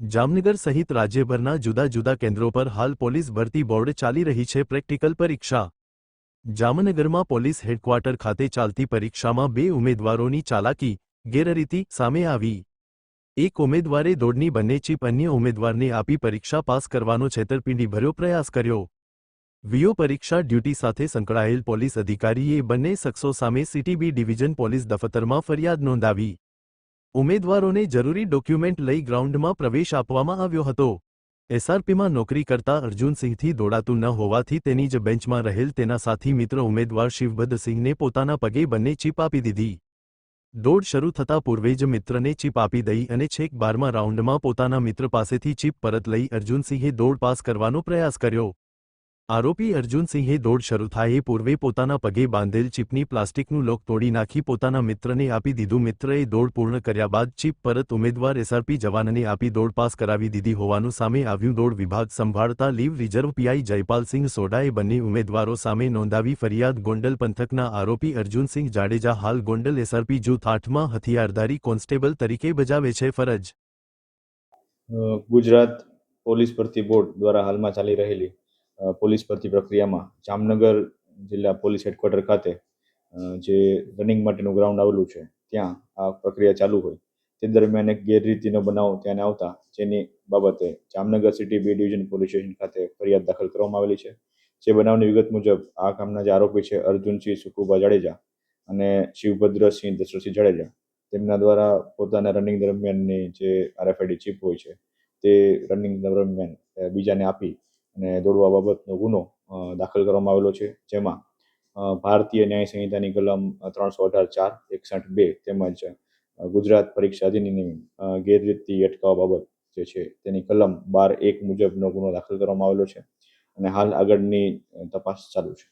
જામનગર સહિત રાજ્યભરના જુદા જુદા કેન્દ્રો પર હાલ પોલીસ ભરતી બોર્ડ ચાલી રહી છે પ્રેક્ટિકલ પરીક્ષા. જામનગરમાં પોલીસ હેડક્વાર્ટર ખાતે ચાલતી પરીક્ષામાં બે ઉમેદવારોની ચાલાકી ગેરરીતિ સામે આવી. એક ઉમેદવારે દોડની બંને ચીપ અન્ય ઉમેદવારને આપી પરીક્ષા પાસ કરવાનો છેતરપિંડીભર્યો પ્રયાસ કર્યો. વીઓ પરીક્ષા ડ્યુટી સાથે સંકળાયેલ પોલીસ અધિકારીએ બંને શખ્સો સામે સીટીબી ડિવિઝન પોલીસ દફતરમાં ફરિયાદ નોંધાવી. ઉમેદવારોને જરૂરી ડોક્યુમેન્ટ લઈ ગ્રાઉન્ડમાં પ્રવેશ આપવામાં આવ્યો હતો. એસઆરપીમાં નોકરી કરતા અર્જુનસિંહથી દોડાતું ન હોવાથી તેની જ બેન્ચમાં રહેલ તેના સાથી મિત્ર ઉમેદવાર શિવભદ્રસિંહને પોતાના પગે બંને ચીપ આપી દીધી. દોડ શરૂ થતા પૂર્વે જ મિત્રને ચીપ આપી દઈ અને છેક બારમા રાઉન્ડમાં પોતાના મિત્ર પાસેથી ચીપ પરત લઈ અર્જુનસિંહે દોડ પાસ કરવાનો પ્રયાસ કર્યો. આરોપી અર્જુનસિંહે દોડ શરૂ થાય પૂર્વે પોતાના પગે બાંધેલ ચીપની પ્લાસ્ટિકનું લોક તોડી નાખી પોતાના મિત્રને આપી દીધું. મિત્રએ દોડ પૂર્ણ કર્યા બાદ ચીપ પરત ઉમેદવાર એસઆરપી જવાનને આપી દોડ પાસ કરાવી દીધી. હોવાનું સામે આવ્યું. દોડ વિભાગ સંભાળતા લીવ રિઝર્વ પીઆઈ જયપાલસિંહ સોડાએ બંને ઉમેદવારો સામે નોંધાવી ફરિયાદ. ગોંડલ પંથકના આરોપી અર્જુનસિંહ જાડેજા હાલ ગોંડલ એસઆરપી જૂથ આઠમાં હથિયારધારી કોન્સ્ટેબલ તરીકે બજાવે છે ફરજ. ગુજરાત પોલીસ ભરતી બોર્ડ દ્વારા હાલમાં ચાલી રહેલી પોલીસ ભરતી પ્રક્રિયામાં જામનગર જિલ્લા પોલીસ હેડક્વાર્ટર ખાતે જે રનિંગ માટેનું ગ્રાઉન્ડ આવેલું છે, ત્યાં આ પ્રક્રિયા ચાલુ હોય. તે દરમિયાન એક ગેરરીતિનો બનાવ ત્યાં આવતા, જેની બાબતે Jamnagar city B division police station ખાતે ફરિયાદ દાખલ કરવામાં આવેલી છે. જે બનાવની વિગત મુજબ, આ કામના જે આરોપી છે, અર્જુનસિંહ સુકુભા જાડેજા અને શિવભદ્રસિંહ દશરથસિંહ જાડેજા, તેમના દ્વારા પોતાના રનિંગ દરમિયાનની જે આરએફઆઈડી ચીપ હોય છે, તે રનિંગ દરમિયાન બીજાને આપી અને દોડવા બાબતનો ગુનો દાખલ કરવામાં આવેલો છે. જેમાં ભારતીય ન્યાય સંહિતાની કલમ ત્રણસો અઢાર ચાર, એકસઠ બે તેમજ ગુજરાત પરીક્ષા અધિનિયમ ગેરરીતિ અટકાવવા બાબત જે છે તેની કલમ બાર એક મુજબનો ગુનો દાખલ કરવામાં આવેલો છે અને હાલ આગળની તપાસ ચાલુ છે.